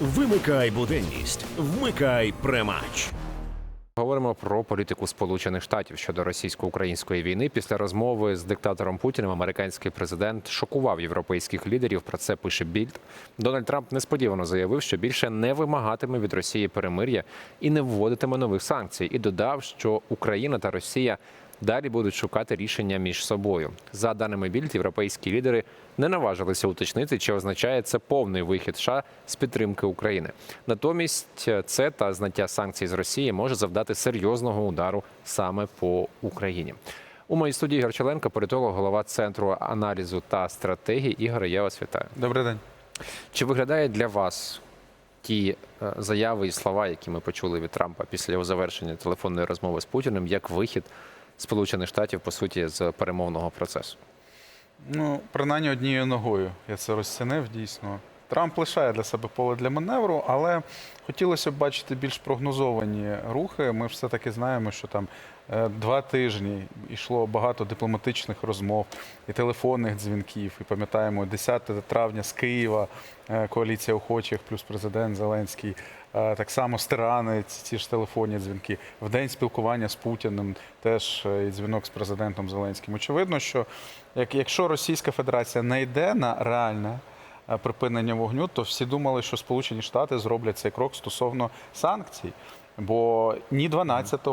Вимикай буденність, вмикай премач. Говоримо про політику Сполучених Штатів щодо російсько-української війни. Після розмови з диктатором Путіним американський президент шокував європейських лідерів. Про це пише Більд. Дональд Трамп несподівано заявив, що більше не вимагатиме від Росії перемир'я і не вводитиме нових санкцій. І додав, що Україна та Росія далі будуть шукати рішення між собою. За даними Більд, європейські лідери не наважилися уточнити, чи означає це повний вихід США з підтримки України. Натомість це та зняття санкцій з Росії може завдати серйозного удару саме по Україні. У моїй студії Ігор Челенко, політолог, голова центру аналізу та стратегії. Ігоре, я вас вітаю. Добрий день. Чи виглядає для вас ті е, заяви і слова, які ми почули від Трампа після його завершення телефонної розмови з Путіним, як вихід Сполучених Штатів по суті з перемовного процесу? Ну, принаймні однією ногою я це розцінив дійсно. Трамп лишає для себе поле для маневру, але хотілося б бачити більш прогнозовані рухи. Ми все-таки знаємо, що там е, два тижні йшло багато дипломатичних розмов і телефонних дзвінків. І пам'ятаємо, 10 травня з Києва е, коаліція охочих, плюс президент Зеленський. Е, Так само з Тирани ці, ж телефонні дзвінки. В день спілкування з Путіним теж е, і дзвінок з президентом Зеленським. Очевидно, що як, якщо Російська Федерація не йде на реальне е, припинення вогню, то всі думали, що Сполучені Штати зроблять цей крок стосовно санкцій. Бо ні 12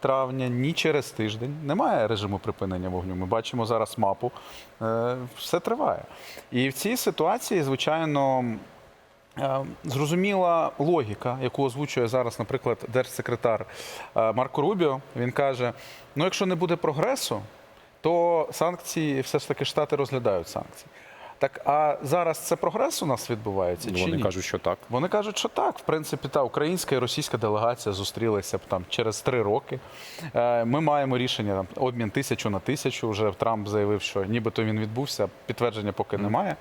травня, ні через тиждень немає режиму припинення вогню. Ми бачимо зараз мапу, все триває. І в цій ситуації, звичайно. Е, Зрозуміла логіка, яку озвучує зараз, наприклад, держсекретар е, Марко Рубіо. Він каже: ну, якщо не буде прогресу, то санкції все ж таки штати розглядають санкції. Так а зараз це прогрес у нас відбувається? чи Вони ні? кажуть, що так. Вони кажуть, що так. В принципі, та українська і російська делегація зустрілися б там через три роки. Е, Ми маємо рішення там обмін тисячу на тисячу. Вже Трамп заявив, що нібито він відбувся. Підтвердження поки немає.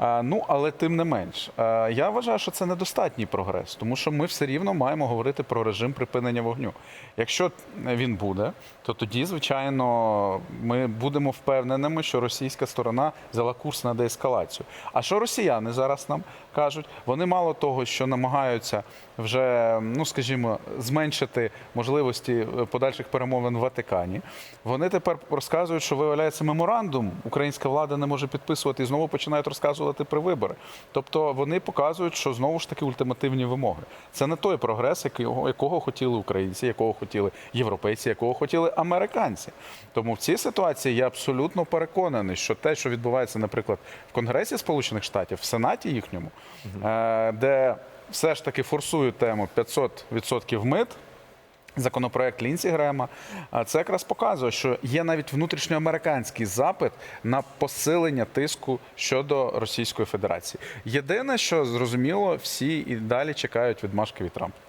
Е, Ну але тим не менш, е, я вважаю, що це недостатній прогрес, тому що ми все рівно маємо говорити про режим припинення вогню. Якщо він буде, то тоді, звичайно, ми будемо впевненими, що російська сторона взяла курс на деескалацію. А що росіяни зараз нам кажуть? Вони мало того, що намагаються вже, ну скажімо, зменшити можливості е, подальших перемовин в Ватикані. Вони тепер розказують, що виявляється меморандум, українська влада не може підписувати і знову починають розказувати про вибори. Тобто вони показують, що знову ж таки ультимативні вимоги. Це не той прогрес, якого, якого хотіли українці, якого хотіли європейці, якого хотіли американці. Тому в цій ситуації я абсолютно переконаний, що те, що відбувається, наприклад, в Конгресі Сполучених Штатів, в Сенаті їхньому, е, де все ж таки форсують тему 500% мит. Законопроект Лінсі Грема, це якраз показує, що є навіть внутрішньоамериканський запит на посилення тиску щодо Російської Федерації. Єдине, що зрозуміло, всі і далі чекають відмашки від Трампа.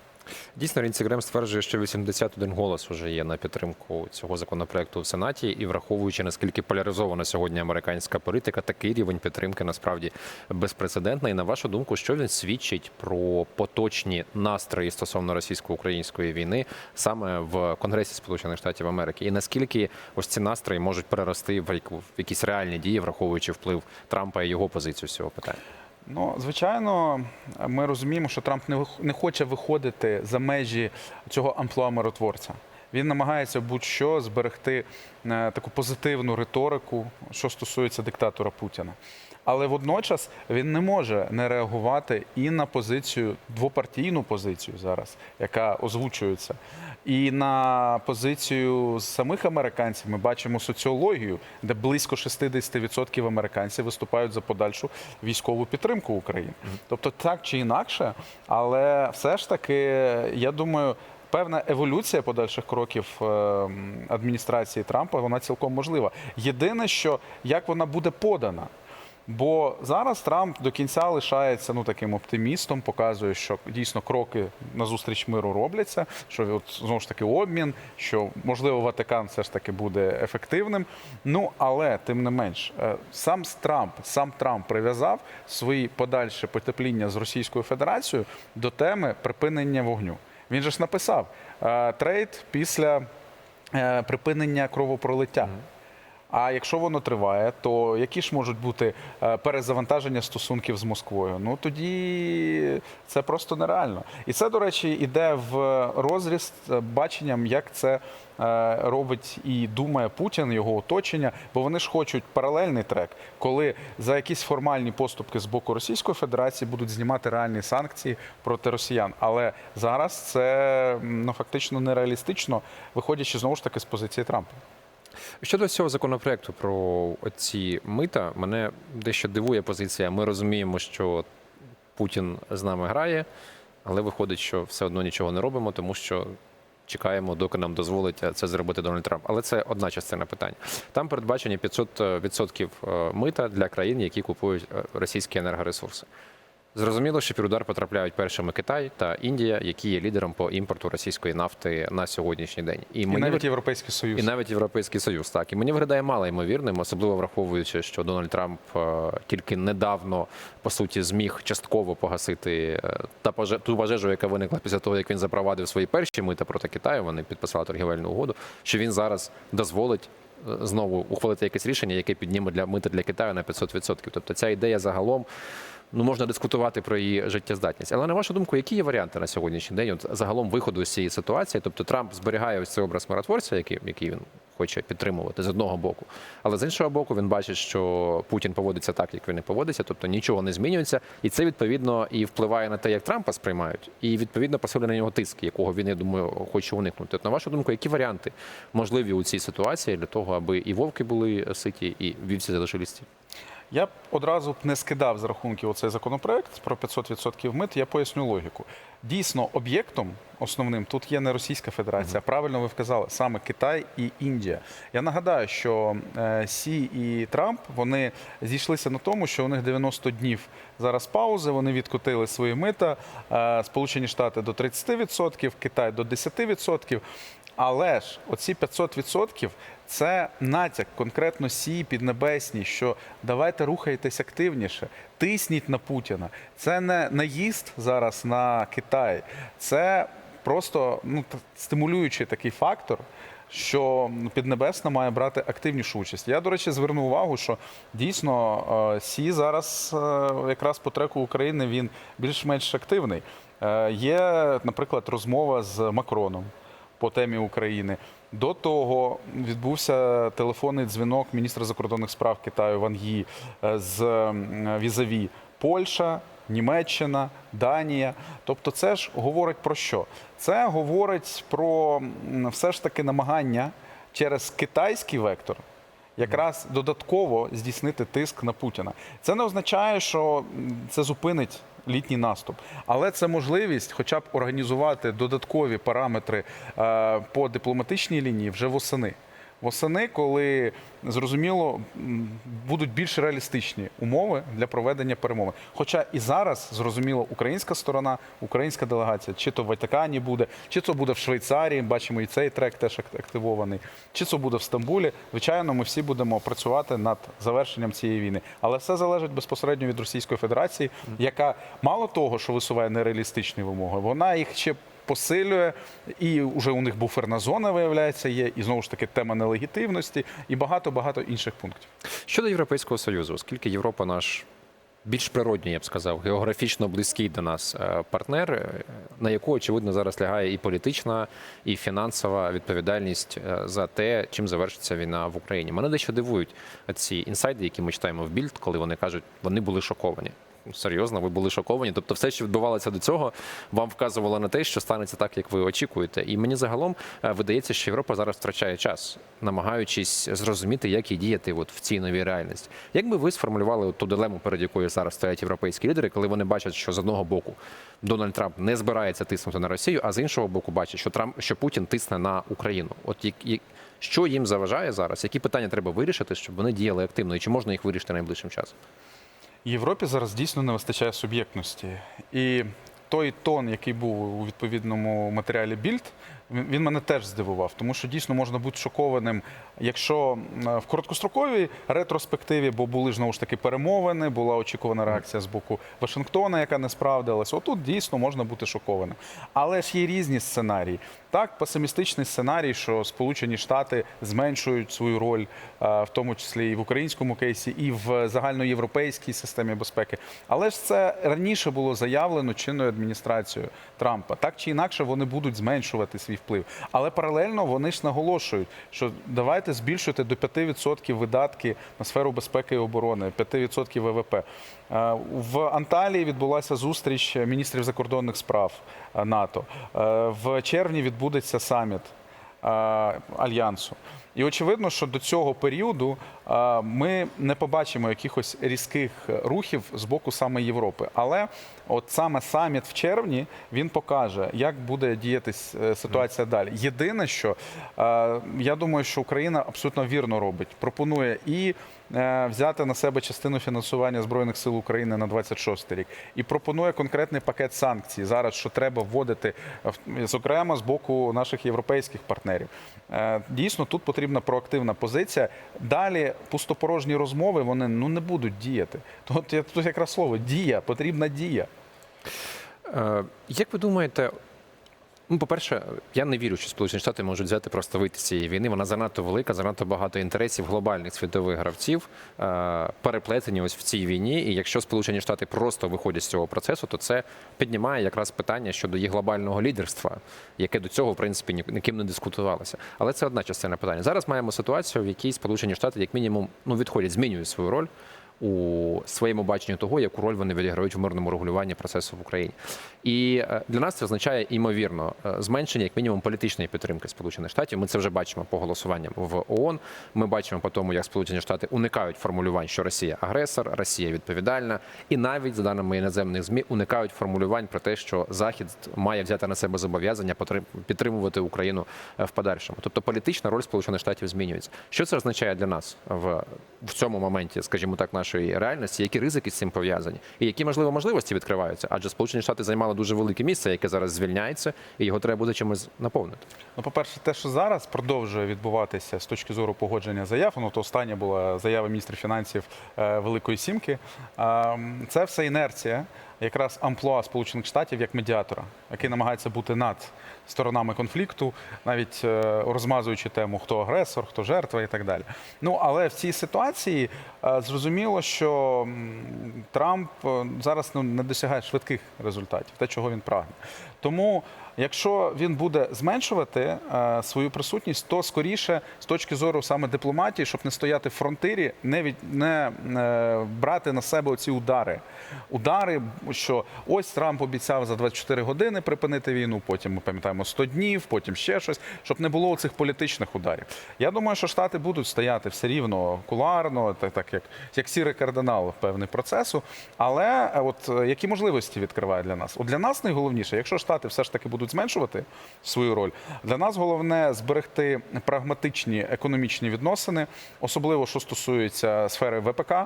Дійсно, Грем стверджує, що 81 голос вже є на підтримку цього законопроекту в Сенаті, і враховуючи наскільки поляризована сьогодні американська політика, такий рівень підтримки насправді безпрецедентний. На вашу думку, що він свідчить про поточні настрої стосовно російсько-української війни саме в Конгресі Сполучених Штатів Америки, і наскільки ось ці настрої можуть перерости в якісь реальні дії, враховуючи вплив Трампа і його позицію з цього питання? Ну, звичайно, ми розуміємо, що Трамп не хоче виходити за межі цього амплуа миротворця. Він намагається будь-що зберегти е, таку позитивну риторику, що стосується диктатора Путіна. Але водночас він не може не реагувати і на позицію, двопартійну позицію зараз, яка озвучується, і на позицію самих американців. Ми бачимо соціологію, де близько 60% американців виступають за подальшу військову підтримку України. Тобто, так чи інакше, але все ж таки, я думаю. Певна еволюція подальших кроків е, адміністрації Трампа вона цілком можлива. Єдине, що як вона буде подана. Бо зараз Трамп до кінця лишається ну таким оптимістом, показує, що дійсно кроки назустріч миру робляться. Що от знову ж таки обмін, що можливо Ватикан все ж таки буде ефективним. Ну але тим не менш, е, сам Трамп, сам Трамп прив'язав свої подальше потепління з Російською Федерацією до теми припинення вогню. Він же ж написав е, трейд після е, припинення кровопролиття. А якщо воно триває, то які ж можуть бути е, перезавантаження стосунків з Москвою? Ну тоді це просто нереально. І це, до речі, іде в розріз е, баченням, як це е, робить і думає Путін, його оточення, бо вони ж хочуть паралельний трек, коли за якісь формальні поступки з боку Російської Федерації будуть знімати реальні санкції проти росіян. Але зараз це ну фактично нереалістично, виходячи знову ж таки з позиції Трампа. Щодо цього законопроекту про ці мита, мене дещо дивує позиція. Ми розуміємо, що Путін з нами грає, але виходить, що все одно нічого не робимо, тому що. Чекаємо, доки нам дозволить це зробити Дональд Трамп. Але це одна частина питання. Там передбачені 500% е, мита для країн, які купують е, російські енергоресурси. Зрозуміло, що під удар потрапляють першими Китай та Індія, які є лідером по імпорту російської нафти на сьогоднішній день. І мені навіть Європейський Союз. і навіть Європейський Союз, так і мені виглядає мало ймовірним, особливо враховуючи, що Дональд Трамп е, тільки недавно по суті зміг частково погасити е, та ту пожежу, яка виникла після того, як він запровадив свої перші мита проти Китаю. Вони підписали торгівельну угоду. Що він зараз дозволить е, знову ухвалити якесь рішення, яке підніме для мита для Китаю на 500%. Тобто ця ідея загалом. Ну, можна дискутувати про її життєздатність. Але на вашу думку, які є варіанти на сьогоднішній день от, загалом виходу з цієї ситуації? Тобто Трамп зберігає ось цей образ миротворця, який, який він хоче підтримувати з одного боку. Але з іншого боку, він бачить, що Путін поводиться так, як він і поводиться, тобто нічого не змінюється. І це відповідно і впливає на те, як Трампа сприймають, і відповідно посилює на нього тиск, якого він, я думаю, хоче уникнути. От, на вашу думку, які варіанти можливі у цій ситуації для того, аби і вовки були ситі, і вівці залишились? Я б одразу б не скидав з рахунків оцей законопроект про 500% мит. Я поясню логіку. Дійсно, об'єктом основним тут є не Російська Федерація. а Правильно ви вказали саме Китай і Індія. Я нагадаю, що е, Сі і Трамп вони зійшлися на тому, що у них 90 днів зараз паузи. Вони відкотили свої мита. Е, Сполучені Штати до 30%, Китай до 10%. Але ж оці 500% це натяк конкретно сі піднебесній, що давайте рухайтесь активніше, тисніть на Путіна. Це не наїзд зараз на Китай, це просто ну, стимулюючий такий фактор. Що Піднебесна має брати активнішу участь. Я, до речі, звернув увагу, що дійсно е, Сі зараз е, якраз по треку України він більш-менш активний. Е, Є, наприклад, розмова з Макроном по темі України. До того відбувся телефонний дзвінок міністра закордонних справ Китаю Ван Ї е, з візаві Польща, Німеччина, Данія. Тобто, це ж говорить про що? Це говорить про все ж таки намагання через китайський вектор якраз додатково здійснити тиск на Путіна. Це не означає, що це зупинить літній наступ, але це можливість, хоча б організувати додаткові параметри е, по дипломатичній лінії вже восени. Восени, коли зрозуміло будуть більш реалістичні умови для проведення перемовин. Хоча і зараз зрозуміло, українська сторона, українська делегація, чи то в Ватикані буде, чи то буде в Швейцарії. Бачимо, і цей трек теж ак- активований, чи це буде в Стамбулі. Звичайно, ми всі будемо працювати над завершенням цієї війни. Але все залежить безпосередньо від Російської Федерації, яка мало того, що висуває нереалістичні вимоги, вона їх ще посилює, і вже у них буферна зона виявляється є, і знову ж таки тема нелегітимності, і багато багато інших пунктів. Щодо Європейського Союзу, оскільки Європа наш більш природній, я б сказав, географічно близький до нас е, партнер, е, на яку очевидно зараз лягає і політична, і фінансова відповідальність е, за те, чим завершиться війна в Україні. Мене дещо дивують ці інсайди, які ми читаємо в більд, коли вони кажуть, вони були шоковані. Серйозно, ви були шоковані. Тобто, все, що відбувалося до цього, вам вказувало на те, що станеться так, як ви очікуєте. І мені загалом е, видається, що Європа зараз втрачає час, намагаючись зрозуміти, як і діяти от в цій новій реальності. Як би ви сформулювали ту дилему, перед якою зараз стоять європейські лідери, коли вони бачать, що з одного боку Дональд Трамп не збирається тиснути на Росію, а з іншого боку, бачать, що Трамп що Путін тисне на Україну? От як- що їм заважає зараз? Які питання треба вирішити, щоб вони діяли активно, і чи можна їх вирішити найближчим часом? Європі зараз дійсно не вистачає суб'єктності. І той тон, який був у відповідному матеріалі Більд, Він мене теж здивував, тому що дійсно можна бути шокованим, якщо в короткостроковій ретроспективі, бо були ж знову ж таки перемовини, була очікувана реакція з боку Вашингтона, яка не справдилась. Отут дійсно можна бути шокованим. Але ж є різні сценарії. Так, песимістичний сценарій, що Сполучені Штати зменшують свою роль, е, в тому числі і в українському кейсі, і в загальноєвропейській системі безпеки. Але ж це раніше було заявлено чинною адміністрацією Трампа. Так чи інакше вони будуть зменшувати свій вплив. Але паралельно вони ж наголошують, що давайте збільшуйте до 5% видатки на сферу безпеки і оборони, 5% ВВП. Е, В Анталії відбулася зустріч міністрів закордонних справ е, НАТО. Е, В червні відбудеться саміт альянсу. І очевидно, що до цього періоду ми не побачимо якихось різких рухів з боку саме Європи. Але от саме саміт в червні він покаже, як буде діяти с- ситуація далі. Єдине, що я думаю, що Україна абсолютно вірно робить. Пропонує і взяти на себе частину фінансування збройних сил України на 26 рік, і пропонує конкретний пакет санкцій зараз, що треба вводити, е, зокрема з боку наших європейських партнерів. Е, Дійсно, тут потрібна проактивна позиція. Далі пустопорожні розмови вони ну не будуть діяти. Тут тут якраз слово дія, потрібна дія. Е, Як ви думаєте, ну, по-перше, я не вірю, що Сполучені Штати можуть взяти просто вийти з цієї війни. Вона занадто велика, занадто багато інтересів глобальних світових гравців е, переплетені ось в цій війні. І якщо Сполучені Штати просто виходять з цього процесу, то це піднімає якраз питання щодо їх глобального лідерства, яке до цього, в принципі, ні- ніким не дискутувалося. Але це одна частина питання. Зараз маємо ситуацію, в якій Сполучені Штати, як мінімум, ну відходять, змінюють свою роль у своєму баченні того, яку роль вони відіграють в мирному регулюванні процесу в Україні. І е, для нас це означає імовірно е, зменшення, як мінімум, політичної підтримки Сполучених Штатів. Ми це вже бачимо по голосуванням в ООН. Ми бачимо по тому, як Сполучені Штати уникають формулювань, що Росія агресор, Росія відповідальна, і навіть за даними іноземних змі уникають формулювань про те, що Захід має взяти на себе зобов'язання підтримувати Україну е, в подальшому. Тобто політична роль Сполучених Штатів змінюється. Що це означає для нас в, в цьому моменті, скажімо так, нашої реальності? Які ризики з цим пов'язані, і які можливо можливості відкриваються? Адже Сполучені Штати займали дуже велике місце, яке зараз звільняється, і його треба буде чимось наповнити. Ну, по-перше, те, що зараз продовжує відбуватися з точки зору погодження заяв, ну то остання була заява міністра фінансів е, Великої Сімки. Це все інерція, якраз амплуа Сполучених Штатів як медіатора, який намагається бути над сторонами конфлікту, навіть е, розмазуючи тему, хто агресор, хто жертва і так далі. Ну але в цій ситуації е, зрозуміло, що Трамп е, зараз ну, не досягає швидких результатів, те, чого він прагне. Тому Якщо він буде зменшувати е, свою присутність, то скоріше з точки зору саме дипломатії, щоб не стояти в фронтирі, не від не е, брати на себе оці удари. Удари, що ось Трамп обіцяв за 24 години припинити війну. Потім ми пам'ятаємо 100 днів, потім ще щось, щоб не було цих політичних ударів. Я думаю, що штати будуть стояти все рівно куларно, так, так як, як сірий кардинал певний процесу. Але е, от які можливості відкриває для нас? От для нас найголовніше, якщо штати все ж таки будуть зменшувати свою роль, для нас головне зберегти прагматичні економічні відносини, особливо що стосується сфери ВПК, е,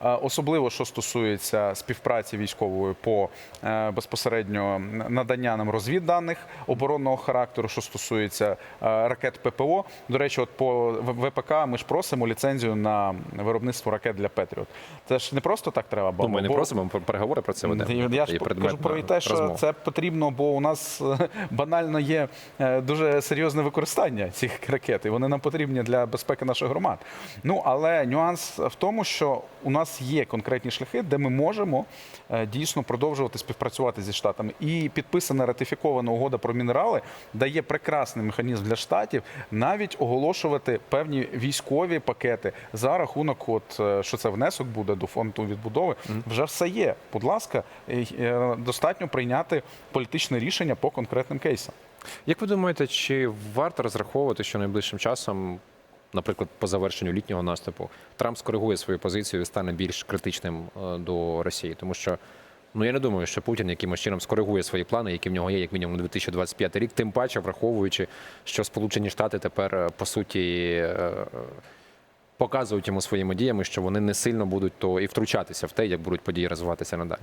особливо що стосується співпраці військової по е, безпосередньо надання нам розвідданих оборонного характеру, що стосується е, ракет ППО. До речі, от по ВПК ми ж просимо ліцензію на виробництво ракет для Петріот. Це ж не просто так треба. Ну, ми не бо- просимо про- переговори про це ведемо. я ж кажу про те, що розмов. це потрібно, бо у нас банально є е, дуже серйозне використання цих ракет, і вони нам потрібні для безпеки наших громад. Ну але нюанс в тому, що у нас є конкретні шляхи, де ми можемо е, дійсно продовжувати співпрацювати зі штатами. І підписана ратифікована угода про мінерали дає прекрасний механізм для штатів навіть оголошувати певні військові пакети за рахунок, от е, що це внесок буде до фонду відбудови. Вже все є. Будь ласка, достатньо прийняти політичне рішення по конкретним кейсам. Як ви думаєте, чи варто розраховувати, що найближчим часом, наприклад, по завершенню літнього наступу, Трамп скоригує свою позицію і стане більш критичним е, до Росії? Тому що ну я не думаю, що Путін якимось чином скоригує свої плани, які в нього є, як мінімум 2025 рік, тим паче враховуючи, що Сполучені Штати тепер е, по суті. е, Показують йому своїми діями, що вони не сильно будуть то і втручатися в те, як будуть події розвиватися надалі.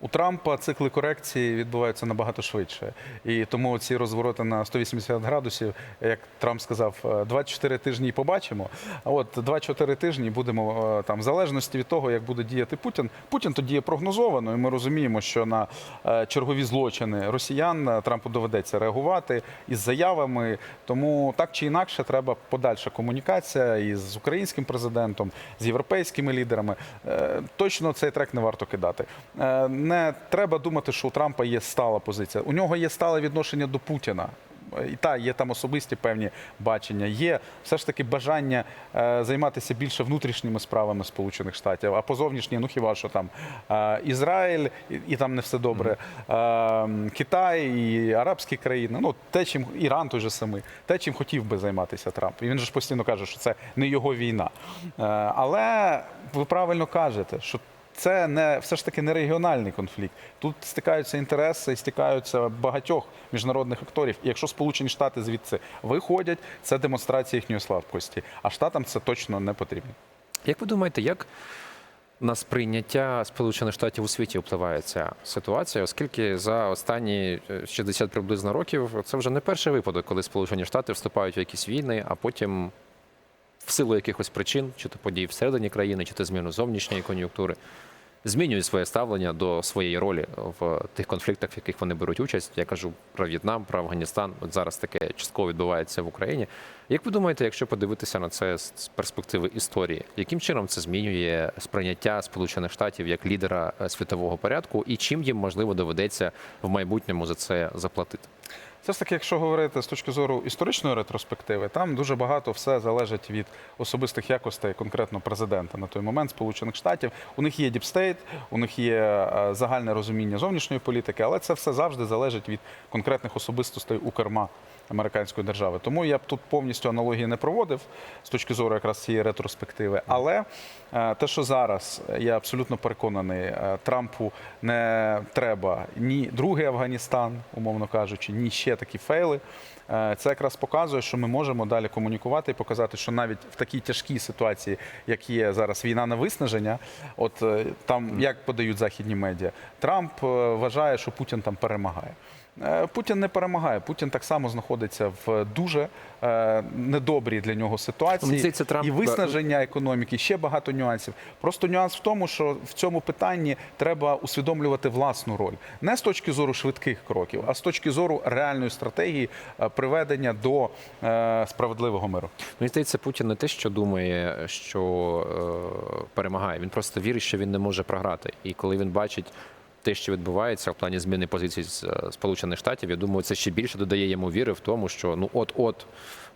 У Трампа цикли корекції відбуваються набагато швидше. І тому ці розвороти на 180 градусів, як Трамп сказав, е, 24 тижні побачимо. А от 24 тижні будемо е, там, в залежності від того, як буде діяти Путін. Путін то діє прогнозовано, і ми розуміємо, що на е, чергові злочини росіян е, Трампу доведеться реагувати із заявами. Тому так чи інакше треба подальша комунікація із українським президентом, з європейськими лідерами. Е, Точно цей трек не варто кидати. Не треба думати, що у Трампа є стала позиція. У нього є стале відношення до Путіна. І та є там особисті певні бачення. Є все ж таки бажання е, займатися більше внутрішніми справами Сполучених Штатів, а по зовнішній, ну хіба що там е, Ізраїль, і, і там не все добре, е, Китай і арабські країни. Ну те, чим Іран той же самий, те, чим хотів би займатися Трамп. І він же ж постійно каже, що це не його війна. Е, але ви правильно кажете, що це не все ж таки не регіональний конфлікт. Тут стикаються інтереси і стикаються багатьох міжнародних акторів. І якщо Сполучені Штати звідси виходять, це демонстрація їхньої слабкості. А штатам це точно не потрібно. Як ви думаєте, як на сприйняття Сполучених Штатів у світі впливає ця ситуація, оскільки за останні е, 60 приблизно років це вже не перший випадок, коли Сполучені Штати вступають в якісь війни, а потім в силу якихось причин, чи то подій всередині країни, чи то зміну зовнішньої кон'юнктури, змінюють своє ставлення до своєї ролі в тих конфліктах, в яких вони беруть участь. Я кажу про В'єтнам, про Афганістан. От зараз таке частково відбувається в Україні. Як ви думаєте, якщо подивитися на це з перспективи історії, яким чином це змінює сприйняття Сполучених Штатів як лідера е, світового порядку, і чим їм можливо доведеться в майбутньому за це заплатити? Все ж таки, якщо говорити з точки зору історичної ретроспективи, там дуже багато все залежить від особистих якостей конкретно президента на той момент Сполучених Штатів. У них є діпстейт, у них є е, загальне розуміння зовнішньої політики, але це все завжди залежить від конкретних особистостей у керма американської держави. Тому я б тут повністю аналогії не проводив з точки зору якраз цієї ретроспективи. Але е, те, що зараз е, я абсолютно переконаний, е, Трампу не треба ні другий Афганістан, умовно кажучи, ні ще такі фейли. Це якраз показує, що ми можемо далі комунікувати і показати, що навіть в такій тяжкій ситуації, як є зараз війна на виснаження, от там як подають західні медіа, Трамп вважає, що Путін там перемагає. Е, Путін не перемагає. Путін так само знаходиться в дуже е, недобрій для нього ситуації. Трамп- І виснаження економіки, ще багато нюансів. Просто нюанс в тому, що в цьому питанні треба усвідомлювати власну роль не з точки зору швидких кроків, а з точки зору реальної стратегії е, приведення до справедливого миру. Мені здається, Путін не те, що думає, що перемагає. Він просто вірить, що він не може програти. І коли він бачить те, що відбувається в плані зміни позицій е, Сполучених Штатів, я думаю, це ще більше додає йому віри в тому, що ну от-от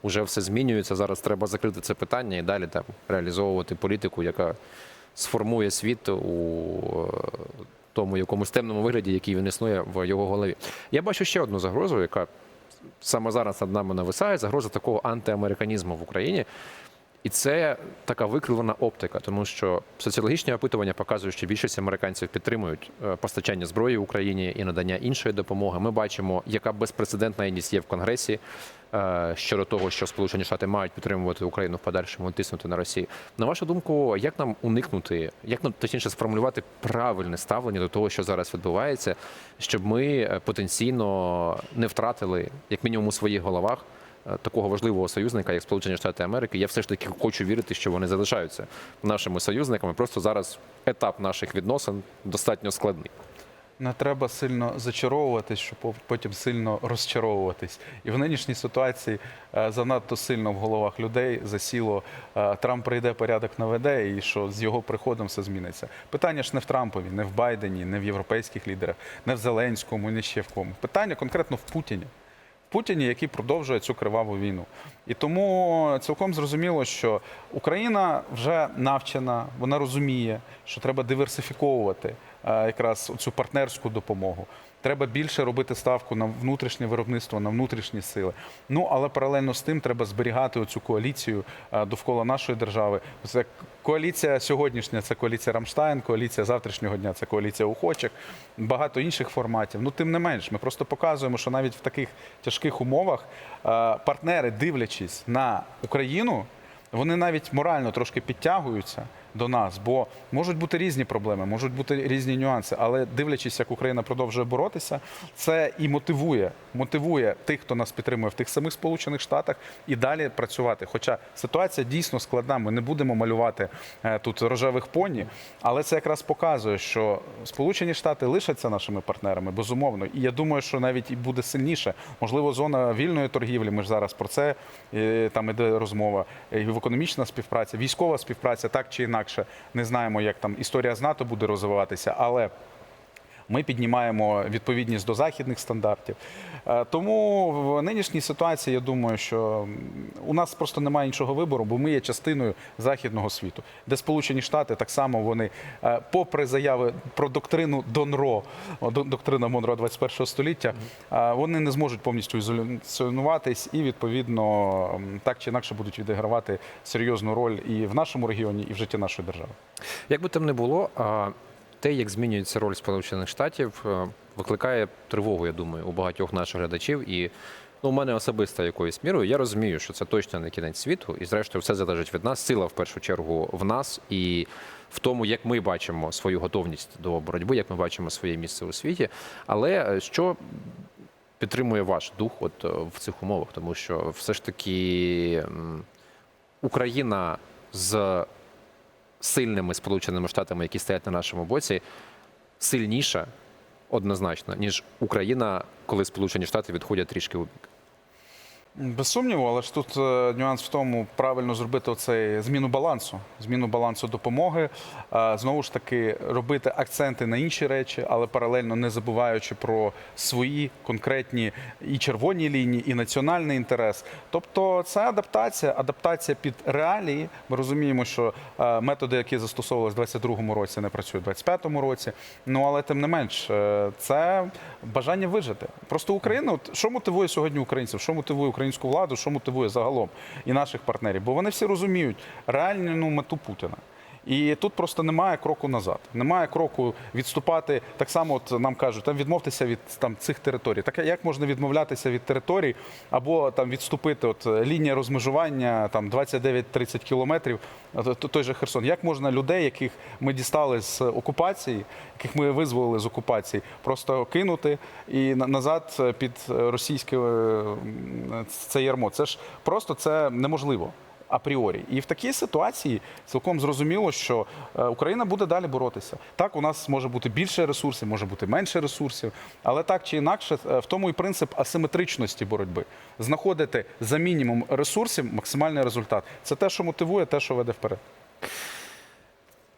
уже все змінюється. Зараз треба закрити це питання і далі там реалізовувати політику, яка сформує світ у е, тому якомусь темному вигляді, який він існує в його голові. Я бачу ще одну загрозу, яка саме зараз над нами нависає, загроза такого антиамериканізму в Україні. І це така викривлена оптика, тому що соціологічні опитування показують, що більшість американців підтримують е, постачання зброї Україні і надання іншої допомоги. Ми бачимо, яка безпрецедентна єдність є в Конгресі е, щодо того, що Сполучені Штати мають підтримувати Україну в подальшому тиснути на Росію. На вашу думку, як нам уникнути, як нам точніше сформулювати правильне ставлення до того, що зараз відбувається, щоб ми е, потенційно не втратили, як мінімум у своїх головах. Такого важливого союзника, як Сполучені Штати Америки, я все ж таки хочу вірити, що вони залишаються нашими союзниками. Просто зараз етап наших відносин достатньо складний. Не треба сильно зачаровуватись, щоб потім сильно розчаровуватись. І в нинішній ситуації е, занадто сильно в головах людей засіло е, Трамп прийде, порядок наведе, і що з його приходом все зміниться. Питання ж не в Трампові, не в Байдені, не в європейських лідерах, не в Зеленському, не ще в кому. Питання конкретно в Путіні. Путіні, який продовжує цю криваву війну. І тому цілком зрозуміло, що Україна вже навчена, вона розуміє, що треба диверсифіковувати е, якраз цю партнерську допомогу. Треба більше робити ставку на внутрішнє виробництво, на внутрішні сили. Ну але паралельно з тим треба зберігати оцю коаліцію е, довкола нашої держави. Це коаліція сьогоднішня, це коаліція Рамштайн, коаліція завтрашнього дня, це коаліція охочих, багато інших форматів. Ну тим не менш, ми просто показуємо, що навіть в таких тяжких умовах е, партнери, дивлячись на Україну, вони навіть морально трошки підтягуються до нас. Бо можуть бути різні проблеми, можуть бути різні нюанси, але дивлячись, як Україна продовжує боротися, це і мотивує, мотивує тих, хто нас підтримує в тих самих Сполучених Штатах, і далі працювати. Хоча ситуація дійсно складна. Ми не будемо малювати е, тут рожевих поні, але це якраз показує, що Сполучені Штати лишаться нашими партнерами, безумовно. І я думаю, що навіть і буде сильніше. Можливо, зона вільної торгівлі. Ми ж зараз про це е, там іде розмова. І в економічна співпраця, військова співпраця, так чи інакше. Не знаємо, як там історія з НАТО буде розвиватися, але. Ми піднімаємо відповідність до західних стандартів. Е, Тому в нинішній ситуації я думаю, що у нас просто немає іншого вибору, бо ми є частиною західного світу, де Сполучені Штати так само вони, е, попри заяви про доктрину Донро, доктрина Монро 21 століття, е, вони не зможуть повністю ізоляціонуватись і відповідно так чи інакше будуть відігравати серйозну роль і в нашому регіоні, і в житті нашої держави. Як би там не було, те, як змінюється роль Сполучених Штатів, е, викликає тривогу, я думаю, у багатьох наших глядачів. І ну, у мене особисто якоюсь мірою. Я розумію, що це точно не кінець світу, і зрештою все залежить від нас. Сила в першу чергу в нас і в тому, як ми бачимо свою готовність до боротьби, як ми бачимо своє місце у світі. Але е, що підтримує ваш дух от е, в цих умовах, тому що все ж таки Україна з сильними Сполученими Штатами, які стоять на нашому боці, сильніша однозначно, ніж Україна, коли Сполучені Штати відходять трішки у бік. Без сумніву, але ж тут е, нюанс в тому, правильно зробити оцей зміну балансу, зміну балансу допомоги. Е, Знову ж таки, робити акценти на інші речі, але паралельно не забуваючи про свої конкретні і червоні лінії, і національний інтерес. Тобто, це адаптація, адаптація під реалії. Ми розуміємо, що е, методи, які застосовувалися в 22-му році, не працюють в 25-му році. Ну але тим не менш, це бажання вижити. Просто Україна, от що мотивує сьогодні українців, що мотивує українську владу, що мотивує загалом і наших партнерів, бо вони всі розуміють реальну ну, мету Путіна. І тут просто немає кроку назад. Немає кроку відступати. Так само, от нам кажуть, там відмовтеся від там цих територій. Так як можна відмовлятися від територій або там відступити? От е, лінія розмежування там 29-30 кілометрів. то- той же Херсон. Як можна людей, яких ми дістали з окупації, яких ми визволили з окупації, просто кинути і назад е, під е, російське е, це ярмо? Це ж просто це неможливо апріорі. І в такій ситуації цілком зрозуміло, що е, Україна буде далі боротися. Так, у нас може бути більше ресурсів, може бути менше ресурсів, але так чи інакше, е, в тому і принцип асиметричності боротьби. Знаходити за мінімум ресурсів максимальний результат. Це те, що мотивує, те, що веде вперед.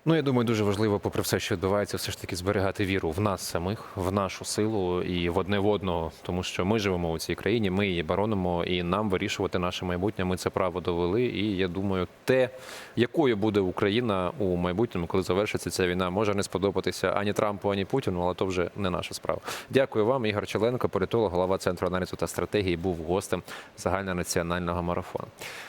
Ну, я думаю, дуже важливо, попри все, що відбувається, все ж таки зберігати віру в нас самих, в нашу силу і в одне в одного, тому що ми живемо у цій країні, ми її боронимо, і нам вирішувати наше майбутнє. Ми це право довели. І я думаю, те, якою буде Україна у майбутньому, коли завершиться ця війна, може не сподобатися ані Трампу, ані Путіну, але то вже не наша справа. Дякую вам, Ігор Челенко, політолог, голова центру аналізу та стратегії, був гостем загальнонаціонального марафону.